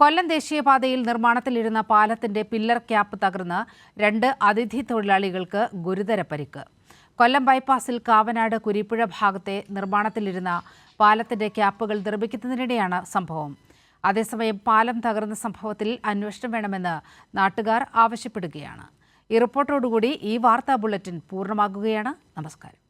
കൊല്ലം ദേശീയപാതയിൽ നിർമ്മാണത്തിലിരുന്ന പാലത്തിന്റെ pillar cap തകർന്ന് രണ്ട് അതിഥി തൊഴിലാളികൾക്ക് ഗുരുതര പരിക്ക്. കൊല്ലം ബൈപ്പാസിൽ കാവനാട് കുരിപ്പുഴ ഭാഗത്തെ നിർമ്മാണത്തിലിരുന്ന പാലത്തിന്റെ ക്യാപ്പുകൾ നിർമ്മിക്കുന്നതിനിടെയാണ് സംഭവം. അതേസമയം പാലം തകർന്ന സംഭവത്തിൽ അന്വേഷണം വേണമെന്ന് നാട്ടുകാർ ആവശ്യപ്പെടുകയാണ്. ഈ റിപ്പോർട്ടോടുകൂടി ഈ വാർത്താ ബുള്ളറ്റിൻ പൂർണമാകുകയാണ്. നമസ്കാരം.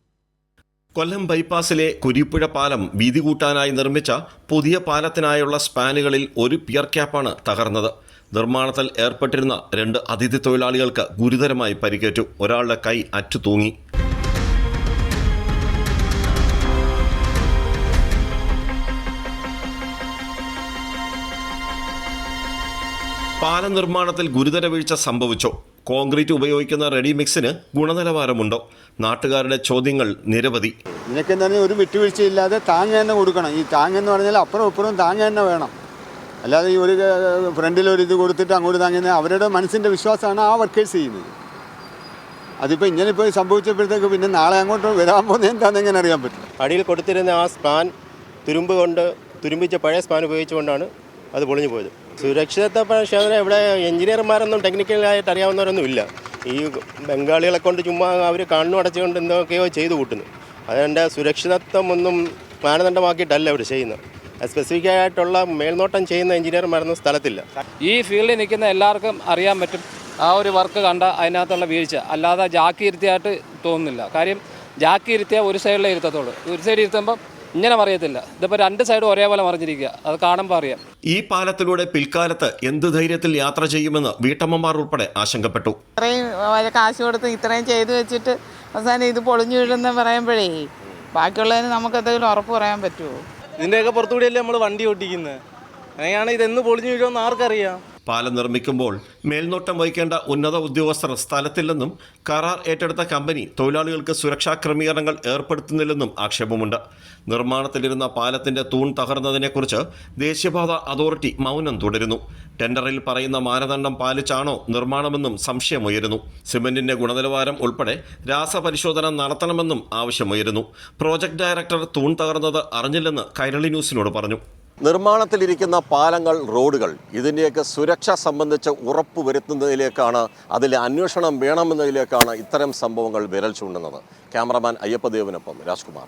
കൊല്ലം ബൈപ്പാസിലെ കുരിപ്പുഴ പാലം വീതി കൂട്ടാനായി നിർമ്മിച്ച പുതിയ പാലത്തിനായുള്ള സ്പാനുകളിൽ ഒരു പിയർ ക്യാപ്പാണ് തകർന്നത്. നിർമ്മാണത്തിൽ ഏർപ്പെട്ടിരുന്ന രണ്ട് അതിഥി തൊഴിലാളികൾക്ക് ഗുരുതരമായി പരിക്കേറ്റു. ഒരാളുടെ കൈ അറ്റു തൂങ്ങി പാലം നിർമ്മാണത്തിൽ ഗുരുതര വീഴ്ച സംഭവിച്ചോ. കോൺക്രീറ്റ് ഉപയോഗിക്കുന്ന റെഡി മിക്സിന് ഗുണനിലവാരമുണ്ടോ. നാട്ടുകാരുടെ ചോദ്യങ്ങൾ നിരവധി. ഇതിനൊക്കെ പറഞ്ഞാൽ ഒരു വിട്ടുവീഴ്ചയില്ലാതെ താങ്ങ തന്നെ കൊടുക്കണം. ഈ താങ്ങ എന്ന് പറഞ്ഞാൽ അപ്പുറം ഇപ്പുറം താങ്ങ തന്നെ വേണം. അല്ലാതെ ഈ ഒരു ഫ്രണ്ടിൽ ഒരു ഇത് കൊടുത്തിട്ട് അങ്ങോട്ട് താങ്ങുന്ന അവരുടെ മനസ്സിന്റെ വിശ്വാസമാണ് ആ വർക്കേഴ്സ് ചെയ്യുന്നത്. അതിപ്പോൾ ഇങ്ങനെ ഇപ്പോൾ സംഭവിച്ചപ്പോഴത്തേക്ക് പിന്നെ നാളെ അങ്ങോട്ട് വരാൻ പോകുന്നത് എന്താണെന്ന് എങ്ങനെ അറിയാൻ പറ്റും? അടിയിൽ കൊടുത്തിരുന്ന ആ സ്പാൻ തുരുമ്പ് കൊണ്ട് തുരുമ്പിച്ച പഴയ സ്പാൻ ഉപയോഗിച്ചുകൊണ്ടാണ് അത് പൊളിഞ്ഞു പോയത്. സുരക്ഷിതത്വ പരിശോധന ഇവിടെ എഞ്ചിനീയർമാരൊന്നും ടെക്നിക്കലായിട്ട് അറിയാവുന്നവരൊന്നും ഇല്ല. ഈ ബംഗാളികളെ കൊണ്ട് ചുമ്മാ അവർ കണ്ണു അടച്ചുകൊണ്ട് എന്തൊക്കെയോ ചെയ്തു കൂട്ടുന്നു. അതുകൊണ്ട് സുരക്ഷിതത്വം ഒന്നും മാനദണ്ഡമാക്കിയിട്ടല്ല അവർ ചെയ്യുന്നത്. സ്പെസിഫിക് ആയിട്ടുള്ള മേൽനോട്ടം ചെയ്യുന്ന എഞ്ചിനീയർമാരൊന്നും സ്ഥലത്തില്ല. ഈ ഫീൽഡിൽ നിൽക്കുന്ന എല്ലാവർക്കും അറിയാൻ പറ്റും. ആ ഒരു വർക്ക് കണ്ട അതിനകത്തുള്ള വീഴ്ച. അല്ലാതെ ജാക്കി ഇരുത്തിയായിട്ട് തോന്നുന്നില്ല. കാര്യം ജാക്കി ഇരുത്തിയാൽ ഒരു സൈഡിലേ ഇരുത്തത്തുള്ളൂ. ഒരു സൈഡിൽ ഇരുത്തുമ്പം ഇങ്ങനെ മറിയത്തില്ല. ഇതിപ്പോൾ രണ്ട് സൈഡും ഒരേപോലെ മറിഞ്ഞിരിക്കുക. അത് കാണുമ്പോൾ അറിയാം. ഈ പാലത്തിലൂടെ പിൽക്കാലത്ത് എന്ത് ധൈര്യത്തിൽ യാത്ര ചെയ്യുമെന്ന് വീട്ടമ്മമാർ ഉൾപ്പെടെ ആശങ്കപ്പെട്ടു. ഇത്രയും കാശ് കൊടുത്ത് ഇത്രയും ചെയ്തു വെച്ചിട്ട് അവസാനം ഇത് പൊളിഞ്ഞു വീഴുന്ന പറയുമ്പോഴേ ബാക്കിയുള്ളതിന് നമുക്ക് എന്തെങ്കിലും ഉറപ്പ് പറയാൻ പറ്റുമോ ഇതിന്റെയൊക്കെ പുറത്തുകൂടിയല്ലേ നമ്മൾ വണ്ടി ഓട്ടിക്കുന്നത് അങ്ങനെയാണ് ഇതെന്ന് പൊളിഞ്ഞു വീഴുമെന്ന് ആർക്കറിയാം? പാലം നിർമ്മിക്കുമ്പോൾ മേൽനോട്ടം വഹിക്കേണ്ട ഉന്നത ഉദ്യോഗസ്ഥർ സ്ഥലത്തില്ലെന്നും കരാർ ഏറ്റെടുത്ത കമ്പനി തൊഴിലാളികൾക്ക് സുരക്ഷാ ക്രമീകരണങ്ങൾ ഏർപ്പെടുത്തുന്നില്ലെന്നും ആക്ഷേപമുണ്ട്. നിർമ്മാണത്തിലിരുന്ന പാലത്തിന്റെ തൂൺ തകർന്നതിനെക്കുറിച്ച് ദേശീയപാത അതോറിറ്റി മൗനം തുടരുന്നു. ടെൻഡറിൽ പറയുന്ന മാനദണ്ഡം പാലിച്ചാണോ നിർമ്മാണമെന്നും സംശയമുയരുന്നു. സിമന്റിന്റെ ഗുണനിലവാരം ഉൾപ്പെടെ രാസപരിശോധന നടത്തണമെന്നും ആവശ്യമുയരുന്നു. പ്രോജക്ട് ഡയറക്ടർ തൂൺ തകർന്നത് അറിഞ്ഞില്ലെന്ന് കൈരളി ന്യൂസിനോട് പറഞ്ഞു. നിർമ്മാണത്തിലിരിക്കുന്ന പാലങ്ങൾ റോഡുകൾ ഇതിന്റെയൊക്കെ സുരക്ഷ സംബന്ധിച്ച് ഉറപ്പ് വരുത്തുന്നതിലേക്കാണ് അതിലെ അന്വേഷണം വേണമെന്നതിലേക്കാണ് ഇത്തരം സംഭവങ്ങൾ വിരൽ ചൂണ്ടുന്നത്. ക്യാമറമാൻ അയ്യപ്പദേവനൊപ്പം രാജ്കുമാർ.